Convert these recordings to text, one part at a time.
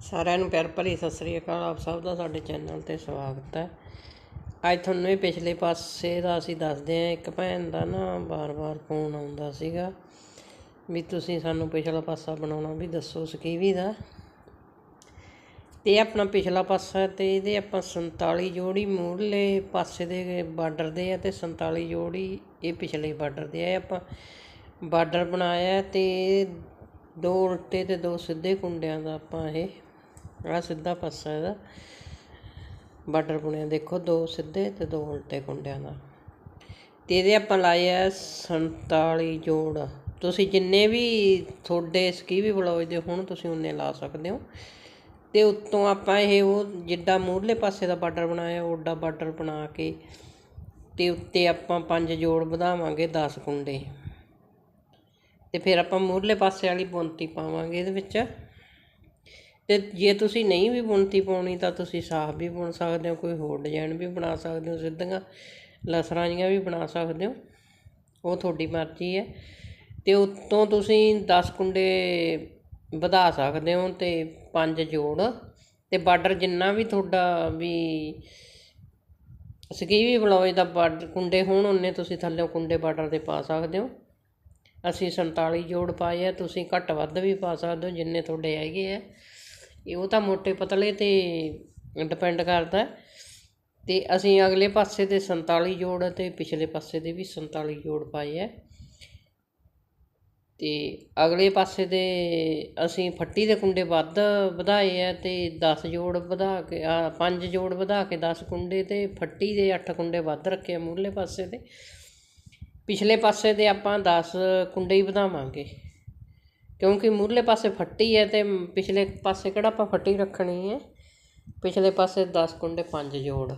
ਸਾਰਿਆਂ ਨੂੰ ਪਿਆਰ ਭਰੀ ਸਤਿ ਸ੍ਰੀ ਅਕਾਲ। ਆਪ ਸਭ ਦਾ ਸਾਡੇ ਚੈਨਲ ਤੇ ਸਵਾਗਤ ਹੈ। ਅੱਜ ਤੁਹਾਨੂੰ ਇਹ ਪਿਛਲੇ ਪਾਸੇ ਦਾ ਅਸੀਂ ਦੱਸਦੇ ਹਾਂ, ਇੱਕ ਭੈਣ ਦਾ ਨਾ ਬਾਰ-ਬਾਰ ਫੋਨ ਆਉਂਦਾ ਸੀਗਾ ਵੀ ਤੁਸੀਂ ਸਾਨੂੰ ਪਿਛਲਾ ਪਾਸਾ ਬਣਾਉਣਾ ਵੀ ਦੱਸੋ ਸਕੀਵੀ ਦਾ। ਤੇ ਇਹ ਆਪਣਾ ਪਿਛਲਾ ਪਾਸਾ ਹੈ ਤੇ ਇਹਦੇ ਆਪਾਂ 47 ਜੋੜੀ ਮੂਹਰਲੇ ਪਾਸੇ ਦੇ ਬਾਰਡਰ ਦੇ ਆ ਤੇ 47 ਜੋੜੀ ਇਹ ਪਿਛਲੇ ਬਾਰਡਰ ਦੇ ਆ। ਇਹ ਆਪਾਂ ਬਾਰਡਰ ਬਣਾਇਆ ਹੈ ਤੇ ਦੋ ਉਲਟੇ ਤੇ ਦੋ ਸਿੱਧੇ ਕੁੰਡਿਆਂ ਦਾ ਆਪਾਂ ਇਹ ਆਹ ਸਿੱਧਾ ਪਾਸਾ ਇਹਦਾ। ਬਾਰਡਰ ਬੁਣਿਆ ਦੇਖੋ, ਦੋ ਸਿੱਧੇ ਤੇ ਦੋ ਉਲਟੇ ਕੁੰਡਿਆਂ ਦਾ। ਤੇ ਇਹਦੇ ਆਪਾਂ ਲਾਏ ਆ 47 ਜੋੜ। ਤੁਸੀਂ ਜਿੰਨੇ ਵੀ ਤੁਹਾਡੇ ਸਕੀ ਵੀ ਬਲੌਜ ਦੇ ਹੁਣ, ਤੁਸੀਂ ਉਹਨੇ ਲਾ ਸਕਦੇ ਹੋ। ਤੇ ਉੱਤੋਂ ਆਪਾਂ ਇਹ ਉਹ ਜਿੱਡਾ ਮੂਹਰਲੇ ਪਾਸੇ ਦਾ ਬਾਰਡਰ ਬਣਾਇਆ ਓਡਾ ਬਾਰਡਰ ਬਣਾ ਕੇ ਤੇ ਉੱਤੇ ਆਪਾਂ ਪੰਜ ਜੋੜ ਵਧਾਵਾਂਗੇ 10 ਕੁੰਡੇ। ਤੇ ਫਿਰ ਆਪਾਂ ਮੂਹਰਲੇ ਪਾਸੇ ਵਾਲੀ ਬੁਣਤੀ ਪਾਵਾਂਗੇ ਇਹਦੇ ਵਿੱਚ। ਅਤੇ ਜੇ ਤੁਸੀਂ ਨਹੀਂ ਵੀ ਬੁਣਤੀ ਪਾਉਣੀ ਤਾਂ ਤੁਸੀਂ ਸਾਫ਼ ਵੀ ਬੁਣ ਸਕਦੇ ਹੋ, ਕੋਈ ਹੋਰ ਡਿਜ਼ਾਇਨ ਵੀ ਬਣਾ ਸਕਦੇ ਹੋ, ਸਿੱਧੀਆਂ ਲਸਰਾਂ ਜਿਹੀਆਂ ਵੀ ਬਣਾ ਸਕਦੇ ਹੋ। ਉਹ ਤੁਹਾਡੀ ਮਰਜ਼ੀ ਹੈ। ਅਤੇ ਉੱਤੋਂ ਤੁਸੀਂ ਦਸ ਕੁੰਡੇ ਵਧਾ ਸਕਦੇ ਹੋ ਅਤੇ ਪੰਜ ਜੋੜ। ਅਤੇ ਬਾਰਡਰ ਜਿੰਨਾ ਵੀ ਤੁਹਾਡਾ ਵੀ ਸਕੀਵੀ ਬਲੌਜ ਦਾ ਬਾਰਡਰ ਕੁੰਡੇ ਹੋਣ, ਉਹਨੇ ਤੁਸੀਂ ਥੱਲੇ ਕੁੰਡੇ ਬਾਰਡਰ ਦੇ ਪਾ ਸਕਦੇ ਹੋ। ਅਸੀਂ 47 ਜੋੜ ਪਾਏ ਆ, ਤੁਸੀਂ ਘੱਟ ਵੱਧ ਵੀ ਪਾ ਸਕਦੇ ਹੋ, ਜਿੰਨੇ ਤੁਹਾਡੇ ਹੈਗੇ ਆ। ਇਹ ਉਹ ਤਾਂ ਮੋਟੇ ਪਤਲੇ ਤੇ ਡਿਪੈਂਡ ਕਰਦਾ ਤੇ ਅਸੀਂ ਅਗਲੇ ਪਾਸੇ ਦੇ 47 ਜੋੜ ਅਤੇ ਪਿਛਲੇ ਪਾਸੇ ਦੇ ਵੀ 47 ਜੋੜ ਪਾਏ ਆ ਤੇ ਅਗਲੇ ਪਾਸੇ ਦੇ ਅਸੀਂ ਫੱਟੀ ਦੇ ਕੁੰਡੇ ਵੱਧ ਵਧਾਏ ਆ ਤੇ 10 ਜੋੜ ਵਧਾ ਕੇ, ਆ 5 ਜੋੜ ਵਧਾ ਕੇ 10 ਕੁੰਡੇ ਤੇ ਫੱਟੀ ਦੇ 8 ਕੁੰਡੇ ਵੱਧ ਰੱਖੇ ਆ ਮੂਹਰਲੇ ਪਾਸੇ ਤੇ ਪਿਛਲੇ ਪਾਸੇ ਦੇ ਆਪਾਂ 10 ਕੁੰਡੇ ਹੀ ਵਧਾਵਾਂਗੇ। ਕਿਉਂਕਿ ਮੂਹਰਲੇ ਪਾਸੇ ਫੱਟੀ ਹੈ ਅਤੇ ਪਿਛਲੇ ਪਾਸੇ ਕਿਹੜਾ ਆਪਾਂ ਫੱਟੀ ਰੱਖਣੀ ਹੈ? ਪਿਛਲੇ ਪਾਸੇ 10 ਕੁੰਡੇ 5 ਜੋੜ।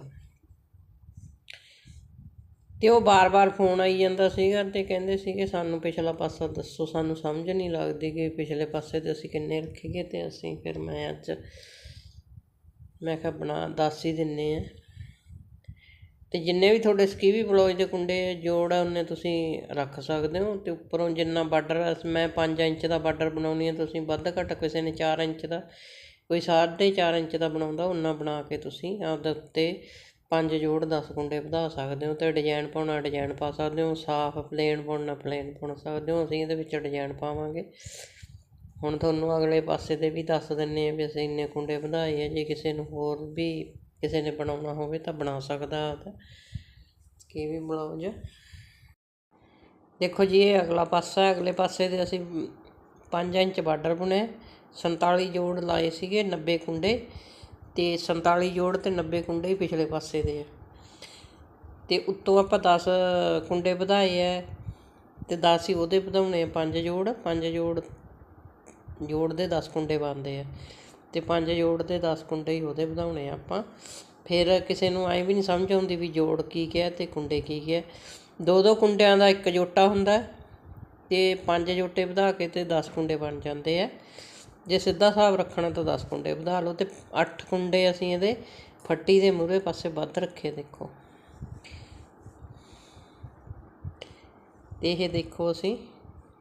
ਤੇ ਉਹ ਬਾਰ-ਬਾਰ ਫੋਨ ਆਈ ਜਾਂਦਾ ਸੀਗਾ ਤੇ ਕਹਿੰਦੇ ਸੀਗੇ ਸਾਨੂੰ ਪਿਛਲਾ ਪਾਸਾ ਦੱਸੋ, ਸਾਨੂੰ ਸਮਝ ਨਹੀਂ ਲੱਗਦੀ ਕਿ ਪਿਛਲੇ ਪਾਸੇ ਤੇ ਅਸੀਂ ਕਿੰਨੇ ਰੱਖੀਏ ਤੇ ਅਸੀਂ ਫਿਰ ਮੈਂ ਅੱਜ ਮੈਂ ਕਿਹਾ ਬਣਾ, ਦੱਸ ਹੀ ਦਿੰਨੇ ਆ। ਅਤੇ ਜਿੰਨੇ ਵੀ ਤੁਹਾਡੇ ਸਕੀਵੀ ਬਲੌਜ ਦੇ ਕੁੰਡੇ ਜੋੜ ਆ ਉਨੇ ਤੁਸੀਂ ਰੱਖ ਸਕਦੇ ਹੋ ਅਤੇ ਉੱਪਰੋਂ ਜਿੰਨਾ ਬਾਰਡਰ ਮੈਂ ਪੰਜ ਇੰਚ ਦਾ ਬਾਰਡਰ ਬਣਾਉਣੀ ਹੈ ਤੁਸੀਂ ਵੱਧ ਘੱਟ ਕਿਸੇ ਨੇ ਚਾਰ ਇੰਚ ਦਾ, ਕੋਈ 4.5 ਇੰਚ ਦਾ ਬਣਾਉਂਦਾ ਉਨਾ ਬਣਾ ਕੇ ਤੁਸੀਂ ਆਪਦੇ ਉੱਤੇ ਪੰਜ ਜੋੜ ਦਸ ਕੁੰਡੇ ਵਧਾ ਸਕਦੇ ਹੋ ਅਤੇ ਡਿਜ਼ਾਈਨ ਪਾਉਣਾ, ਡਿਜ਼ਾਈਨ ਪਾ ਸਕਦੇ ਹੋ, ਸਾਫ਼ ਪਲੇਨ ਪਾਉਣਾ ਪਲੇਨ ਪਾਉਣ ਸਕਦੇ ਹੋ, ਅਸੀਂ ਇਹਦੇ ਵਿੱਚ ਡਿਜ਼ਾਈਨ ਪਾਵਾਂਗੇ। ਹੁਣ ਤੁਹਾਨੂੰ ਅਗਲੇ ਪਾਸੇ ਦੇ ਵੀ ਦੱਸ ਦਿੰਨੇ ਆ ਵੀ ਅਸੀਂ ਇੰਨੇ ਕੁੰਡੇ ਵਧਾਏ ਆ, ਜੇ ਕਿਸੇ ਨੂੰ ਹੋਰ ਵੀ ਕਿਸੇ ਨੇ ਬਣਾਉਣਾ ਹੋਵੇ ਤਾਂ ਬਣਾ ਸਕਦਾ ਤਾਂ। ਕੀ ਵੀ ਬਲੌਜ ਦੇਖੋ ਜੀ, ਇਹ ਅਗਲਾ ਪਾਸਾ, ਅਗਲੇ ਪਾਸੇ ਦੇ ਅਸੀਂ 5 ਇੰਚ ਬਾਰਡਰ ਬੁਣੇ 47 ਜੋੜ ਲਾਏ ਸੀਗੇ 90 ਕੁੰਡੇ ਤੇ 47 ਜੋੜ ਤੇ 90 ਕੁੰਡੇ ਹੀ ਪਿਛਲੇ ਪਾਸੇ ਦੇ ਆ। ਤੇ ਉੱਤੋਂ ਆਪਾਂ 10 ਕੁੰਡੇ ਵਧਾਏ ਆ ਤੇ 10 ਹੀ ਉਹਦੇ ਵਧਾਉਣੇ ਆ 5 ਜੋੜ 5 ਜੋੜ ਜੋੜ ਦੇ 10 ਕੁੰਡੇ ਬਣਦੇ ਆ। ਅਤੇ ਪੰਜ ਜੋੜ ਦੇ ਦਸ ਕੁੰਡੇ ਹੀ ਉਹਦੇ ਵਧਾਉਣੇ ਆ ਆਪਾਂ। ਫਿਰ ਕਿਸੇ ਨੂੰ ਐਂ ਵੀ ਨਹੀਂ ਸਮਝ ਆਉਂਦੀ ਵੀ ਜੋੜ ਕੀ ਕਿਹਾ ਅਤੇ ਕੁੰਡੇ ਕੀ ਕਿਹਾ। ਦੋ ਦੋ ਕੁੰਡਿਆਂ ਦਾ ਇੱਕ ਜੋਟਾ ਹੁੰਦਾ ਤੇ ਪੰਜ ਜੋਟੇ ਵਧਾ ਕੇ ਤੇ 10 ਕੁੰਡੇ ਬਣ ਜਾਂਦੇ ਆ। ਜੇ ਸਿੱਧਾ ਹਿਸਾਬ ਰੱਖਣਾ ਤਾਂ 10 ਕੁੰਡੇ ਵਧਾ ਲਓ ਤੇ 8 ਕੁੰਡੇ ਅਸੀਂ ਇਹਦੇ ਫੱਟੀ ਦੇ ਮੂਹਰੇ ਪਾਸੇ ਵੱਧ ਰੱਖੇ ਦੇਖੋ। ਤੇ ਇਹ ਦੇਖੋ ਅਸੀਂ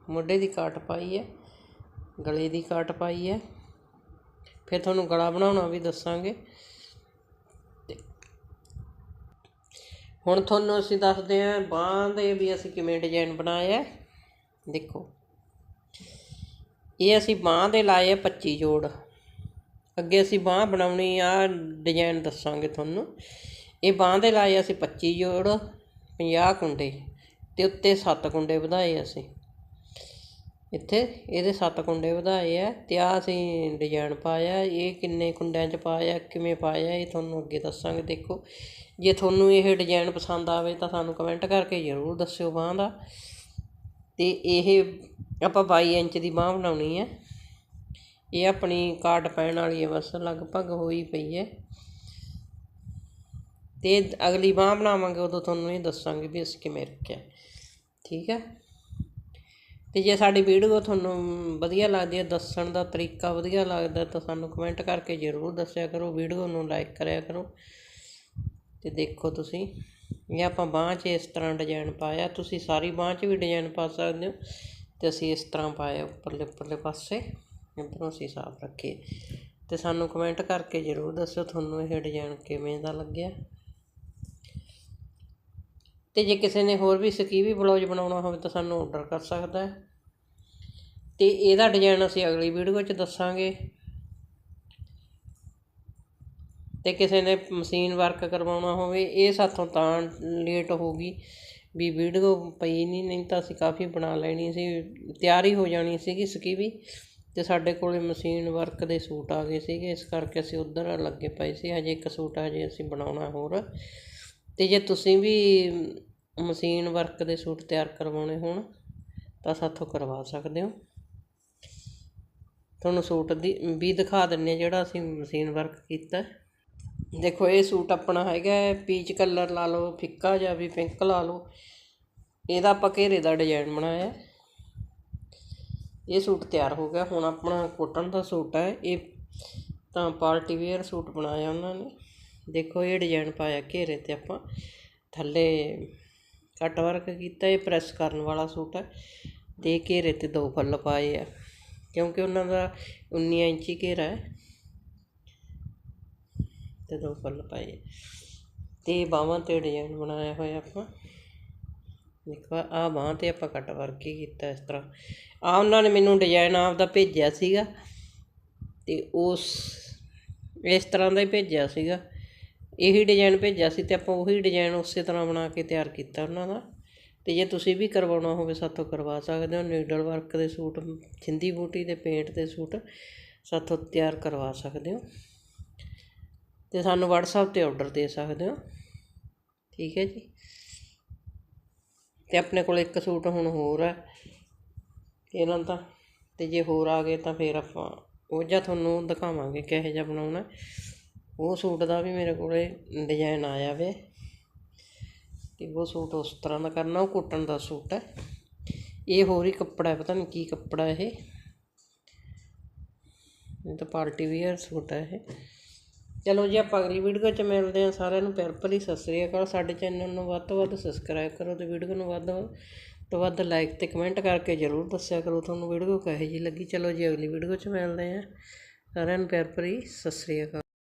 ਮੋਢੇ ਦੀ ਕਾਟ ਪਾਈ ਹੈ, ਗਲੇ ਦੀ ਕਾਟ ਪਾਈ ਹੈ। ਫਿਰ ਤੁਹਾਨੂੰ ਗਲਾ ਬਣਾਉਣਾ ਵੀ ਦੱਸਾਂਗੇ। ਤੇ ਹੁਣ ਤੁਹਾਨੂੰ ਅਸੀਂ ਦੱਸਦੇ ਹਾਂ ਬਾਂਹ ਦੇ ਵੀ ਅਸੀਂ ਕਿਵੇਂ ਡਿਜ਼ਾਈਨ ਬਣਾਇਆ ਦੇਖੋ, ਇਹ ਅਸੀਂ ਬਾਂਹ ਦੇ ਲਾਏ ਆ 25 ਜੋੜ। ਅੱਗੇ ਅਸੀਂ ਬਾਂਹ ਬਣਾਉਣੀ ਆ ਡਿਜ਼ਾਈਨ ਦੱਸਾਂਗੇ ਤੁਹਾਨੂੰ। ਇਹ ਬਾਂਹ ਦੇ ਲਾਏ ਅਸੀਂ 25 ਜੋੜ 50 ਕੁੰਡੇ ਤੇ ਉੱਤੇ 7 ਕੁੰਡੇ ਵਧਾਏ ਅਸੀਂ। ਇੱਥੇ ਇਹਦੇ ਸੱਤ ਕੁੰਡੇ ਵਧਾਏ ਹੈ ਅਤੇ ਆਹ ਅਸੀਂ ਡਿਜ਼ਾਇਨ ਪਾਇਆ, ਇਹ ਕਿੰਨੇ ਕੁੰਡਿਆਂ 'ਚ ਪਾਇਆ, ਕਿਵੇਂ ਪਾਇਆ, ਇਹ ਤੁਹਾਨੂੰ ਅੱਗੇ ਦੱਸਾਂਗੇ, ਦੇਖੋ। ਜੇ ਤੁਹਾਨੂੰ ਇਹ ਡਿਜ਼ਾਇਨ ਪਸੰਦ ਆਵੇ ਤਾਂ ਸਾਨੂੰ ਕਮੈਂਟ ਕਰਕੇ ਜ਼ਰੂਰ ਦੱਸਿਓ ਬਾਂਹ ਦਾ। ਅਤੇ ਇਹ ਆਪਾਂ ਬਾਈ ਇੰਚ ਦੀ ਬਾਂਹ ਬਣਾਉਣੀ ਹੈ ਇਹ ਆਪਣੀ ਕਾਟ ਪੈਣ ਵਾਲੀ ਹੈ ਬਸ ਲਗਭਗ ਹੋਈ ਪਈ ਹੈ ਤੇ ਅਗਲੀ ਬਾਂਹ ਬਣਾਵਾਂਗੇ, ਉਦੋਂ ਤੁਹਾਨੂੰ ਇਹ ਦੱਸਾਂਗੇ ਵੀ ਅਸੀਂ ਕਿਵੇਂ ਰੱਖਿਆ। ਠੀਕ ਹੈ ਅਤੇ ਜੇ ਸਾਡੀ ਵੀਡੀਓ ਤੁਹਾਨੂੰ ਵਧੀਆ ਲੱਗਦੀ ਹੈ, ਦੱਸਣ ਦਾ ਤਰੀਕਾ ਵਧੀਆ ਲੱਗਦਾ ਤਾਂ ਸਾਨੂੰ ਕਮੈਂਟ ਕਰਕੇ ਜ਼ਰੂਰ ਦੱਸਿਆ ਕਰੋ, ਵੀਡੀਓ ਨੂੰ ਲਾਈਕ ਕਰਿਆ ਕਰੋ ਅਤੇ ਦੇਖੋ ਤੁਸੀਂ। ਇਹ ਆਪਾਂ ਬਾਂਹ 'ਚ ਇਸ ਤਰ੍ਹਾਂ ਡਿਜ਼ਾਈਨ ਪਾਇਆ, ਤੁਸੀਂ ਸਾਰੀ ਬਾਂਹ 'ਚ ਵੀ ਡਿਜ਼ਾਈਨ ਪਾ ਸਕਦੇ ਹੋ ਤੇ ਅਸੀਂ ਇਸ ਤਰ੍ਹਾਂ ਪਾਇਆ ਉੱਪਰਲੇ ਉੱਪਰਲੇ ਪਾਸੇ। ਇੱਧਰੋਂ ਅਸੀਂ ਸਾਫ਼ ਰੱਖੀਏ ਤੇ ਸਾਨੂੰ ਕਮੈਂਟ ਕਰਕੇ ਜ਼ਰੂਰ ਦੱਸਿਓ ਤੁਹਾਨੂੰ ਇਹ ਡਿਜ਼ਾਈਨ ਕਿਵੇਂ ਦਾ ਲੱਗਿਆ। ਤੇ ਜੇ ਕਿਸੇ ਨੇ ਹੋਰ ਵੀ ਸਕੀਵੀ ਬਲੌਜ ਬਣਾਉਣਾ ਹੋਵੇ ਤਾਂ ਸਾਨੂੰ ਆਰਡਰ ਕਰ ਸਕਦਾ ਹੈ। ਤੇ ਇਹਦਾ ਡਿਜ਼ਾਈਨ ਅਸੀਂ ਅਗਲੀ ਵੀਡੀਓ 'ਚ ਦੱਸਾਂਗੇ। ਤੇ ਕਿਸੇ ਨੇ ਮਸ਼ੀਨ ਵਰਕ ਕਰਵਾਉਣਾ ਹੋਵੇ, ਇਹ ਸਾਥੋਂ ਤਾਂ ਲੇਟ ਹੋਊਗੀ ਵੀ ਵੀਡੀਓ ਪਈ ਨਹੀਂ ਨਹੀਂ ਤਾਂ ਅਸੀਂ ਕਾਫੀ ਬਣਾ ਲੈਣੀ ਸੀ, ਤਿਆਰੀ ਹੋ ਜਾਣੀ ਸੀਗੀ ਸਕੀ ਵੀ ਤੇ ਸਾਡੇ ਕੋਲੇ ਮਸ਼ੀਨ ਵਰਕ ਦੇ ਸੂਟ ਆ ਗਏ ਸੀਗੇ, ਇਸ ਕਰਕੇ ਅਸੀਂ ਉਧਰ ਲੱਗੇ ਪਏ ਸੀ, ਹਜੇ ਇੱਕ ਸੂਟ ਹਜੇ ਅਸੀਂ ਬਣਾਉਣਾ ਹੋਰ। ਤੇ ਜੇ ਤੁਸੀਂ ਵੀ ਮਸ਼ੀਨ ਵਰਕ ਦੇ ਸੂਟ ਤਿਆਰ ਕਰਵਾਉਣੇ ਹੋਣ, ਤਾਂ ਸਾਥੋਂ ਕਰਵਾ ਸਕਦੇ ਹੋ। ਤੁਹਾਨੂੰ ਸੂਟ ਦੀ, ਵੀ ਦਿਖਾ ਦਿੰਨੇ ਆ ਜਿਹੜਾ ਅਸੀਂ ਮਸ਼ੀਨ ਵਰਕ ਕੀਤਾ। ਦੇਖੋ, ਇਹ ਸੂਟ ਆਪਣਾ ਹੈਗਾ ਪੀਚ ਕਲਰ ਲਾ ਲਓ, ਫਿੱਕਾ ਜਾਂ ਵੀ ਪਿੰਕ ਲਾ ਲਓ। ਇਹਦਾ ਆਪਾਂ ਘੇਰੇ ਦਾ ਡਿਜ਼ਾਈਨ ਬਣਾਇਆ। ਇਹ ਸੂਟ ਤਿਆਰ ਹੋ ਗਿਆ। ਹੁਣ ਆਪਣਾ ਕੋਟਨ ਦਾ ਸੂਟ ਹੈ। ਇਹ ਤਾਂ ਪਾਰਟੀ ਵੇਅਰ ਸੂਟ ਬਣਾਇਆ ਉਹਨਾਂ ਨੇ। ਦੇਖੋ, ਇਹ ਡਿਜ਼ਾਈਨ ਪਾਇਆ ਘੇਰੇ ਤੇ ਆਪਾਂ। ਥੱਲੇ ਕੱਟ ਵਰਕ ਕੀਤਾ। ਇਹ ਪ੍ਰੈਸ ਕਰਨ ਵਾਲਾ ਸੂਟ ਹੈ। ਤੇ ਘੇਰੇ ਤੇ ਦੋ ਫੁੱਲ ਪਾਏ ਆ। ਕਿਉਂਕਿ ਉਹਨਾਂ ਦਾ 19 ਇੰਚੀ ਘੇਰਾ ਹੈ। ਤੇ ਦੋ ਫੁੱਲ ਪਾਏ। ਅਤੇ ਤੇ ਬਾਹਾਂ ਤੇ ਡਿਜ਼ਾਇਨ ਬਣਾਇਆ ਹੋਇਆ ਆਪਾਂ। ਦੇਖੋ ਆਹ ਬਾਹਾਂ ਤੇ ਆਪਾਂ ਕੱਟ ਵਰਕ ਹੀ ਕੀਤਾ ਇਸ ਤਰ੍ਹਾਂ। ਆਹ ਉਹਨਾਂ ਨੇ ਮੈਨੂੰ ਡਿਜ਼ਾਈਨ ਆਪਦਾ ਭੇਜਿਆ ਸੀਗਾ। ਅਤੇ ਉਸ, ਇਸ ਤਰ੍ਹਾਂ ਦਾ ਹੀ ਭੇਜਿਆ ਸੀਗਾ। ਇਹੀ ਡਿਜ਼ਾਈਨ ਭੇਜਿਆ ਸੀ ਅਤੇ ਆਪਾਂ ਉਹੀ ਡਿਜ਼ਾਈਨ ਉਸੇ ਤਰ੍ਹਾਂ ਬਣਾ ਕੇ ਤਿਆਰ ਕੀਤਾ ਉਹਨਾਂ ਦਾ। ਅਤੇ ਜੇ ਤੁਸੀਂ ਵੀ ਕਰਵਾਉਣਾ ਹੋਵੇ ਸਾਥੋਂ ਕਰਵਾ ਸਕਦੇ ਹੋ ਨੀਡਲ ਵਰਕ ਦੇ ਸੂਟ, ਸਿੰਧੀ ਬੂਟੀ ਦੇ ਪੇਂਟ ਦੇ ਸੂਟ ਸਾਥੋਂ ਤਿਆਰ ਕਰਵਾ ਸਕਦੇ ਹੋ। ਅਤੇ ਸਾਨੂੰ ਵਟਸਐਪ ਤੇ ਔਡਰ ਦੇ ਸਕਦੇ ਹੋ। ਠੀਕ ਹੈ ਜੀ। ਅਤੇ ਆਪਣੇ ਕੋਲ ਇੱਕ ਸੂਟ ਹੁਣ ਹੋਰ ਹੈ। ਇਹਨਾਂ ਦਾ ਅਤੇ ਜੇ ਹੋਰ ਆ ਗਏ ਤਾਂ ਫਿਰ ਆਪਾਂ ਉਹ ਜਾਂ ਤੁਹਾਨੂੰ ਦਿਖਾਵਾਂਗੇ ਕਿਹੋ ਜਿਹਾ ਬਣਾਉਣਾ। ਉਹ ਸੂਟ ਦਾ ਵੀ ਮੇਰੇ ਕੋਲੇ ਡਿਜ਼ਾਈਨ ਆਇਆ ਵੇ। ਤੇ ਉਹ ਸੂਟ ਉਸ ਤਰ੍ਹਾਂ ਦਾ ਕਰਨਾ, ਉਹ ਕੋਟਨ ਦਾ ਸੂਟ ਹੈ। ਇਹ ਹੋਰ ਹੀ ਕੱਪੜਾ ਪਤਾ ਨਹੀਂ ਕੀ ਕੱਪੜਾ ਇਹ। ਇਹ ਤਾਂ ਪਾਰਟੀ ਵੀਅਰ ਸੂਟ ਹੈ ਇਹ। ਚਲੋ ਜੀ, ਆਪਾਂ ਅਗਲੀ ਵੀਡੀਓ 'ਚ ਮਿਲਦੇ ਹਾਂ। ਸਾਰਿਆਂ ਨੂੰ ਪਿਆਰ ਭਰੀ ਸਤਿ ਸ੍ਰੀ ਅਕਾਲ। ਸਾਡੇ ਚੈਨਲ ਨੂੰ ਵੱਧ ਤੋਂ ਵੱਧ ਸਬਸਕ੍ਰਾਈਬ ਕਰੋ ਤੇ ਵੀਡੀਓ ਨੂੰ ਵੱਧ ਤੋਂ ਵੱਧ ਲਾਈਕ ਤੇ ਕਮੈਂਟ ਕਰਕੇ ਜ਼ਰੂਰ ਦੱਸਿਆ ਕਰੋ। ਤੁਹਾਨੂੰ ਵੀਡੀਓ ਕਿਹੋ ਜਿਹੀ ਲੱਗੀ? ਚਲੋ ਜੀ, ਅਗਲੀ ਵੀਡੀਓ 'ਚ ਮਿਲਦੇ ਹਾਂ। ਸਾਰਿਆਂ ਨੂੰ ਪਿਆਰ ਭਰੀ ਸਤਿ ਸ੍ਰੀ ਅਕਾਲ।